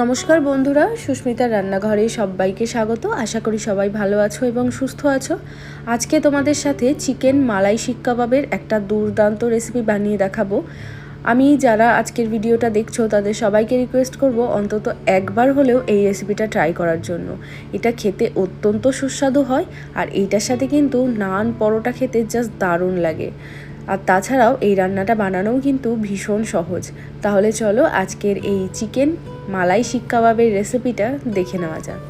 নমস্কার বন্ধুরা, সুস্মিতার রান্নাঘরে সবাইকে স্বাগত। আশা করি সবাই ভালো আছো এবং সুস্থ আছো। আজকে তোমাদের সাথে চিকেন মালাই শিক কাবাবের একটা দুর্দান্ত রেসিপি বানিয়ে দেখাবো। আমি যারা আজকের ভিডিওটা দেখছ, তাদের সবাইকে রিকোয়েস্ট করব অন্তত একবার হলেও এই রেসিপিটা ট্রাই করার জন্য। এটা খেতে অত্যন্ত সুস্বাদু হয় আর এইটার সাথে কিন্তু নান পরোটা খেতে জাস্ট দারুণ লাগে। আর তাছাড়াও এই রান্নাটা বানানোও কিন্তু ভীষণ সহজ। তাহলে চলো আজকের এই চিকেন মালাই শিক কাবাবের রেসিপিটা দেখে নেওয়া যাক।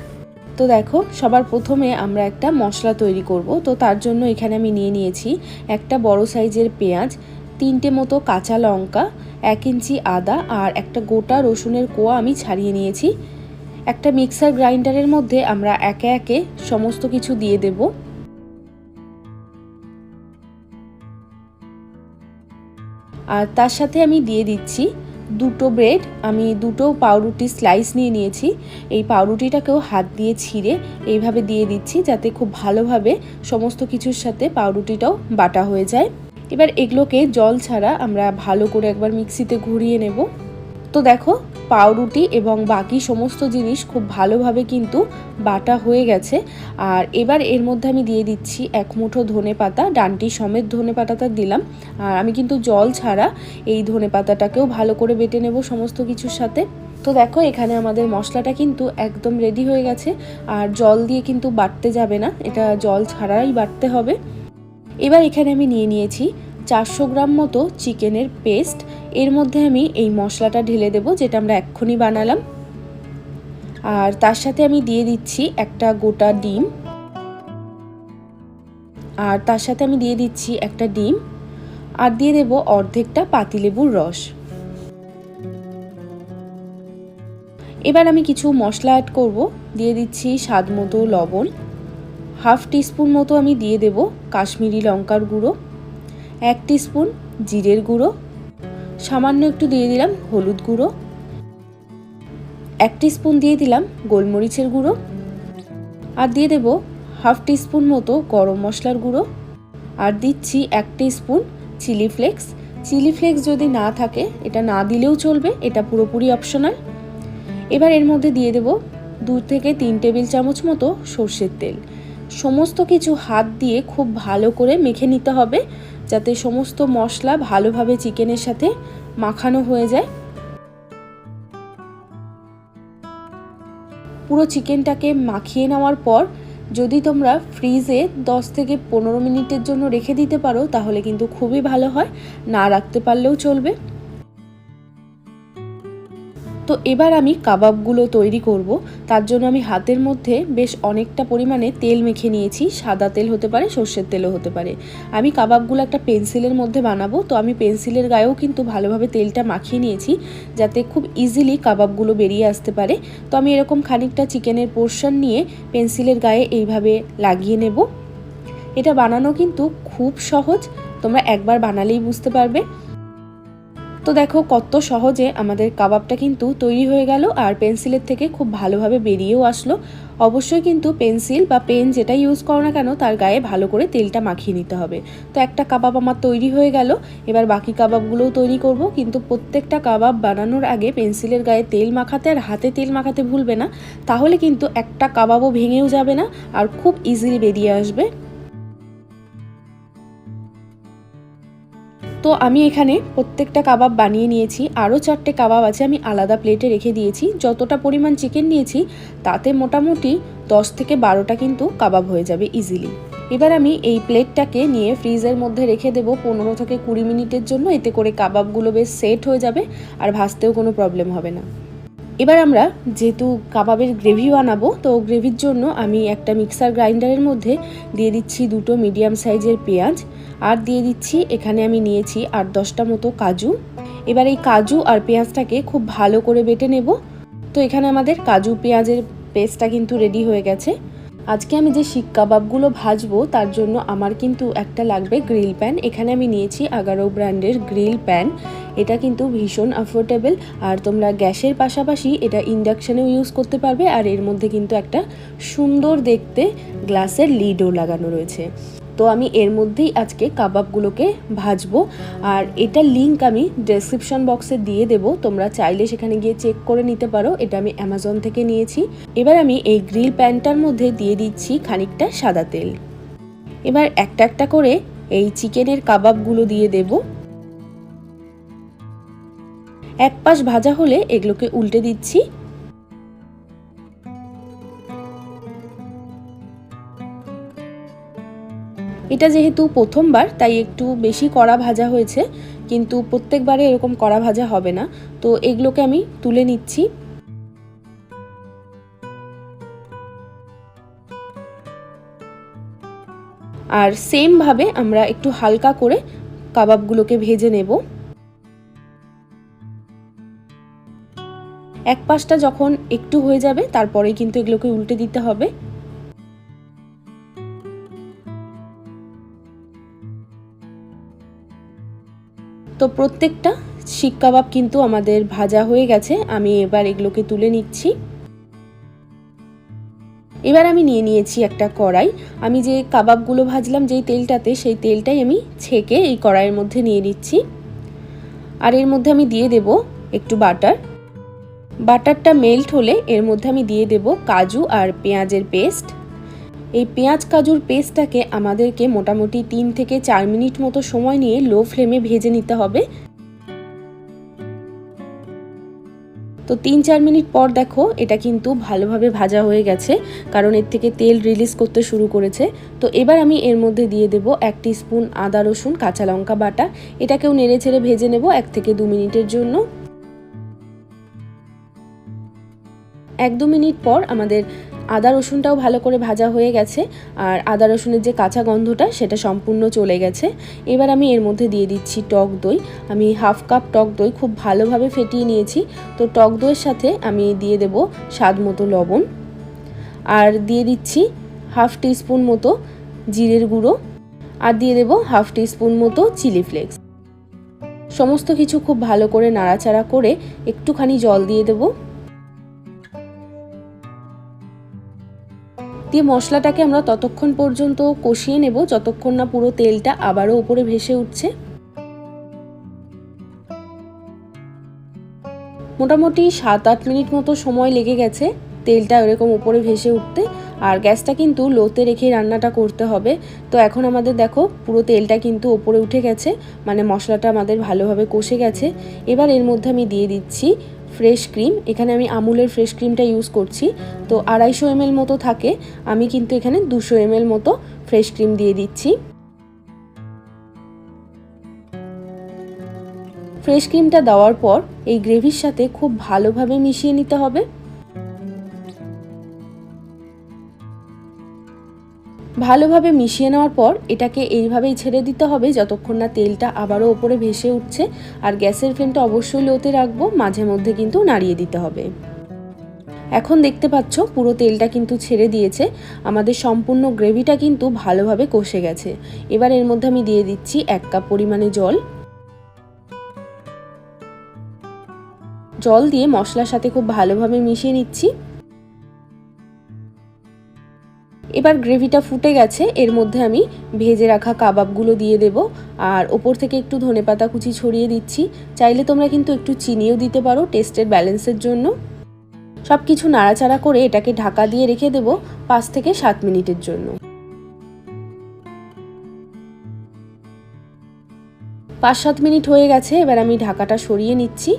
তো দেখো, সবার প্রথমে আমরা একটা মশলা তৈরি করব। তো তার জন্য এখানে আমি নিয়ে নিয়েছি একটা বড় সাইজের পেঁয়াজ, তিনটে মতো কাঁচা লঙ্কা, এক ইঞ্চি আদা আর একটা গোটা রসুনের কোয়া আমি ছাড়িয়ে নিয়েছি। একটা মিক্সার গ্রাইন্ডারের মধ্যে আমরা একে একে সমস্ত কিছু দিয়ে দেব। আর তার সাথে আমি দিয়ে দিচ্ছি দুটো ব্রেড। আমি দুটো পাউরুটি স্লাইস নিয়ে নিয়েছি। এই পাউরুটিটাকেও হাত দিয়ে ছিঁড়ে এইভাবে দিয়ে দিচ্ছি যাতে খুব ভালোভাবে সমস্ত কিছুর সাথে পাউরুটিটাও বাটা হয়ে যায়। এবার এগুলোকে জল ছাড়া আমরা ভালো করে একবার মিক্সিতে ঘুরিয়ে নেব। তো দেখো, পাউরুটি এবং বাকি সমস্ত জিনিস খুব ভালোভাবে কিন্তু বাটা হয়ে গেছে। আর এবার এর মধ্যে আমি দিয়ে দিচ্ছি এক মুঠো ধনে পাতা, ডানটি সমেত ধনে পাতাটা দিলাম। আর আমি কিন্তু জল ছাড়া এই ধনে পাতাটাকেও ভালো করে বেটে নেব সমস্ত কিছুর সাথে। তো দেখো, এখানে আমাদের মশলাটা কিন্তু একদম রেডি হয়ে গেছে। আর জল দিয়ে কিন্তু বাটতে যাবে না, এটা জল ছাড়াই বাটতে হবে। এবার এখানে আমি নিয়ে নিয়েছি চারশো গ্রাম মতো চিকেনের পেস্ট। এর মধ্যে আমি এই মশলাটা ঢেলে দেব, যেটা আমরা এক্ষুনি বানালাম। আর তার সাথে আমি দিয়ে দিচ্ছি একটা গোটা ডিম। আর তার সাথে আমি দিয়ে দিচ্ছি একটা ডিম। আর দিয়ে দেব অর্ধেকটা পাতিলেবুর রস। এবার আমি কিছু মশলা অ্যাড করব। দিয়ে দিচ্ছি স্বাদ মতো লবণ। হাফ টিস্পুন মতো আমি দিয়ে দেব কাশ্মীরি লঙ্কার গুঁড়ো। এক টিস্পুন জিরের গুঁড়ো, সামান্য একটু দিয়ে দিলাম হলুদ গুঁড়ো, এক টিস্পুন দিয়ে দিলাম গোলমরিচের গুঁড়ো আর দিয়ে দেব হাফ টিস্পুন মতো গরম মশলার গুঁড়ো আর দিচ্ছি এক teaspoon chilli flakes. Chilli flakes যদি না থাকে, এটা না দিলেও চলবে, এটা পুরোপুরি অপশনাল। এবার এর মধ্যে দিয়ে দেব দু থেকে তিন টেবিল চামচ মতো সর্ষের তেল। সমস্ত কিছু হাত দিয়ে খুব ভালো করে মেখে নিতে হবে। যাতে সমস্ত মশলা ভালোভাবে চিকেনের সাথে মাখানো হয়ে যায়। পুরো চিকেনটাকে মাখিয়ে নেওয়ার পর যদি তোমরা ফ্রিজে 10 থেকে পনেরো মিনিটের জন্য রেখে দিতে পারো, তাহলে কিন্তু খুবই ভালো হয়। না রাখতে পারলেও চলবে। তো এবার আমি কাবাবগুলো তৈরি করব। তার জন্য আমি হাতের মধ্যে বেশ অনেকটা পরিমাণে তেল মেখে নিয়েছি। সাদা তেল হতে পারে, সর্ষের তেলও হতে পারে। আমি কাবাবগুলো একটা পেন্সিলের মধ্যে বানাবো। তো আমি পেন্সিলের গায়েও কিন্তু ভালোভাবে তেলটা মাখিয়ে নিয়েছি যাতে খুব ইজিলি কাবাবগুলো বেরিয়ে আসতে পারে। তো আমি এরকম খানিকটা চিকেনের পোর্শন নিয়ে পেন্সিলের গায়ে এইভাবে লাগিয়ে নেব। এটা বানানো কিন্তু খুব সহজ। তোমরা একবার বানালেই বুঝতে পারবে। তো দেখো কত সহজে আমাদের কাবাবটা কিন্তু তৈরি হয়ে গেল আর পেন্সিলের থেকে খুব ভালোভাবে বেরিয়েও আসলো। অবশ্যই কিন্তু পেন্সিল বা পেন যেটা ইউজ করো না কেন, তার গায়ে ভালো করে তেলটা মাখিয়ে নিতে হবে। তো একটা কাবাব আমার তৈরি হয়ে গেল, এবার বাকি কাবাবগুলোও তৈরি করব। কিন্তু প্রত্যেকটা কাবাব বানানোর আগে পেন্সিলের গায়ে তেল মাখাতে আর হাতে তেল মাখাতে ভুলবে না। তাহলে কিন্তু একটা কাবাবও ভেঙেও যাবে না আর খুব ইজিলি বেরিয়ে আসবে। তো আমি এখানে প্রত্যেকটা কাবাব বানিয়ে নিয়েছি। আরও চারটে কাবাব আছে আমি আলাদা প্লেটে রেখে দিয়েছি। যতটা পরিমাণ চিকেন নিয়েছি, তাতে মোটামুটি দশ থেকে বারোটা কিন্তু কাবাব হয়ে যাবে ইজিলি এবার আমি এই প্লেটটাকে নিয়ে ফ্রিজের মধ্যে রেখে দেবো পনেরো থেকে কুড়ি মিনিটের জন্য। এতে করে কাবাবগুলো বেশ সেট হয়ে যাবে আর ভাজতেও কোনো প্রবলেম হবে না। এবার আমরা যেহেতু কাবাবের গ্রেভি বানাবো, তো গ্রেভির জন্য আমি একটা মিক্সার গ্রাইন্ডারের মধ্যে দিয়ে দিচ্ছি দুটো মিডিয়াম সাইজের পেঁয়াজ, আর দিয়ে দিচ্ছি এখানে আমি নিয়েছি আট দশটা মতো কাজু। এবার এই কাজু আর পেঁয়াজটাকে খুব ভালো করে বেটে নেব। তো এখানে আমাদের কাজু পেঁয়াজের পেস্টটা কিন্তু রেডি হয়ে গেছে। আজকে আমি যে শিক কাবাবগুলো ভাজবো, তার জন্য আমার কিন্তু একটা লাগবে গ্রিল প্যান এখানে আমি নিয়েছি আগারো ব্র্যান্ডের গ্রিল প্যান এটা কিন্তু ভীষণ অ্যাফোর্ডেবল আর তোমরা গ্যাসের পাশাপাশি এটা ইন্ডাকশানেও ইউজ করতে পারবে, আর এর মধ্যে কিন্তু একটা সুন্দর দেখতে গ্লাসের লিডও লাগানো রয়েছে। তো আমি এর মধ্যেই আজকে কাবাবগুলোকে ভাজবো, আর এটা লিংক আমি ডেসক্রিপশন বক্সে দিয়ে দেব, তোমরা চাইলে সেখানে গিয়ে চেক করে নিতে পারো, এটা আমি অ্যামাজন থেকে নিয়েছি। এবার আমি এই গ্রিল প্যানটার মধ্যে দিয়ে দিচ্ছি খানিকটা সাদা তেল। এবার একটা একটা করে এই চিকেনের কাবাবগুলো দিয়ে দেব। এক পাশ ভাজা হলে এগুলোকে উল্টে দিচ্ছি। এটা যেহেতু প্রথমবার, তাই একটু বেশি কড়া ভাজা হয়েছে, কিন্তু প্রত্যেকবারে এরকম কড়া ভাজা হবে না। তো এগুলোকে আমি তুলে নিচ্ছি। আর সেমভাবে আমরা একটু হালকা করে কাবাবগুলোকে ভেজে নেব। এক পাশটা যখন একটু হয়ে যাবে তারপরে কিন্তু এগুলোকে উল্টে দিতে হবে। তো প্রত্যেকটা শিক কাবাব কিন্তু আমাদের ভাজা হয়ে গেছে। আমি এবার এগুলোকে তুলে নিচ্ছি। এবার আমি নিয়ে নিয়েছি একটা কড়াই। আমি যে কাবাবগুলো ভাজলাম, যেই তেলটাতে, সেই তেলটাই আমি ছেঁকে এই কড়াইয়ের মধ্যে নিয়ে নিচ্ছি। আর এর মধ্যে আমি দিয়ে দেব একটু বাটার। বাটারটা মেল্ট হলে এর মধ্যে আমি দিয়ে দেব কাজু আর পেঁয়াজের পেস্ট। এই পেঁয়াজ কাজুর পেস্টটাকে আমাদেরকে মোটামুটি তিন থেকে চার মিনিট মতো সময় নিয়ে লো ফ্লেমে ভেজে নিতে হবে। তো তিন চার মিনিট পর দেখো এটা কিন্তু ভালোভাবে ভাজা হয়ে গেছে, কারণ এর থেকে তেল রিলিজ করতে শুরু করেছে। তো এবার আমি এর মধ্যে দিয়ে দেব এক স্পুন আদা রসুন কাঁচা লঙ্কা বাটা। এটাকেও নেড়ে ছেড়ে ভেজে নেব এক থেকে দু মিনিটের জন্য। এক দু মিনিট পর আমাদের আদা রসুনটাও ভালো করে ভাজা হয়ে গেছে, আর আদা রসুনের যে কাঁচা গন্ধটা সেটা সম্পূর্ণ চলে গেছে। এবার আমি এর মধ্যে দিয়ে দিচ্ছি টক দই। আমি হাফ কাপ টক দই খুব ভালোভাবে ফেটিয়ে নিয়েছি। তো টক দইয়ের সাথে আমি দিয়ে দেব স্বাদ মতো লবণ। আর দিয়ে দিচ্ছি হাফ টিস্পুন মতো জিরের গুঁড়ো। আর দিয়ে দেব হাফ টিস্পুন মতো চিলি ফ্লেক্স। সমস্ত কিছু খুব ভালো করে নাড়াচাড়া করে একটুখানি জল দিয়ে দেবো। দিয়ে মশলাটাকে আমরা ততক্ষণ পর্যন্ত কষিয়ে নেব, যতক্ষণ না পুরো তেলটা আবারও উপরে ভেসে উঠছে। মোটামুটি সাত আট মিনিট মতো সময় লেগে গেছে তেলটা এরকম উপরে ভেসে উঠতে, আর গ্যাসটা কিন্তু লোতে রেখে রান্নাটা করতে হবে। তো এখন আমাদের দেখো পুরো তেলটা কিন্তু ওপরে উঠে গেছে মানে মশলাটা আমাদের ভালোভাবে কষে গেছে। এবার এর মধ্যে আমি দিয়ে দিচ্ছি ফ্রেশ ক্রিম। এখানে আমি আমুলের ফ্রেশ ক্রিমটা ইউজ করছি। তো আড়াইশো এম মতো থাকে। আমি কিন্তু এখানে দুশো এম মতো ফ্রেশ ক্রিম দিয়ে দিচ্ছি। ফ্রেশ ক্রিমটা দেওয়ার পর এই গ্রেভির সাথে খুব ভালোভাবে মিশিয়ে নিতে হবে। ভালোভাবে মিশিয়ে নেওয়ার পর এটাকে এইভাবেই ছেড়ে দিতে হবে যতক্ষণ না তেলটা আবারও ওপরে ভেসে উঠছে। আর গ্যাসের ফ্লেমটা অবশ্যই লোতে রাখব, মাঝে মধ্যে কিন্তু নাড়িয়ে দিতে হবে। এখন দেখতে পাচ্ছ পুরো তেলটা কিন্তু ছেড়ে দিয়েছে। আমাদের সম্পূর্ণ গ্রেভিটা কিন্তু ভালোভাবে কষে গেছে। এবার এর মধ্যে আমি দিয়ে দিচ্ছি এক কাপ পরিমাণে জল। জল দিয়ে মশলার সাথে খুব ভালোভাবে মিশিয়ে নিচ্ছি। এবার গ্রেভিটা ফুটে গেছে, এর মধ্যে আমি ভেজে রাখা কাবাবগুলো দিয়ে দেব। আর ওপর থেকে একটু ধনে পাতা কুচি ছড়িয়ে দিচ্ছি। চাইলে তোমরা কিন্তু একটু চিনিও দিতে পারো টেস্টের ব্যালেন্সের জন্য। সব কিছু নাড়াচাড়া করে এটাকে ঢাকা দিয়ে রেখে দেব পাঁচ থেকে সাত মিনিটের জন্য। পাঁচ সাত মিনিট হয়ে গেছে, এবার আমি ঢাকাটা সরিয়ে নিচ্ছি।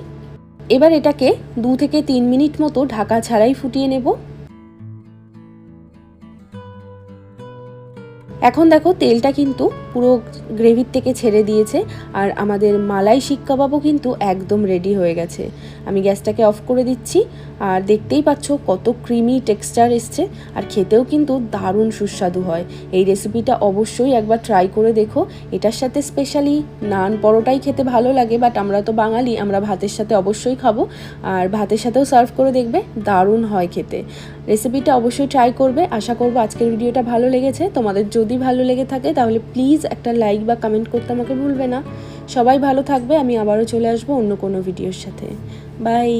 এবার এটাকে দু থেকে তিন মিনিট মতো ঢাকা ছাড়াই ফুটিয়ে নেব। এখন দেখো তেলটা কিন্তু পুরো গ্রেভির থেকে ছেড়ে দিয়েছে আর আমাদের মালাই শিক কাবাবও কিন্তু একদম রেডি হয়ে গেছে। আমি গ্যাসটাকে অফ করে দিচ্ছি আর দেখতেই পাচ্ছ কত ক্রিমি টেক্সচার এসছে আর খেতেও কিন্তু দারুণ সুস্বাদু হয়। এই রেসিপিটা অবশ্যই একবার ট্রাই করে দেখো। এটার সাথে স্পেশালি নান পরোটাই খেতে ভালো লাগে বাট আমরা তো বাঙালি, আমরা ভাতের সাথে অবশ্যই খাব আর ভাতের সাথেও সার্ভ করে দেখবে, দারুণ হয় খেতে। রেসিপিটা অবশ্যই ট্রাই করবে। আশা করব আজকের ভিডিওটা ভালো লেগেছে। তোমাদের যদি ভালো লেগে থাকে, তাহলে প্লিজ একটা লাইক বা কমেন্ট করতে আমাকে ভুলবে না। সবাই ভালো থাকবে, আমি আবারও চলে আসব অন্য কোনো ভিডিওর সাথে। বাই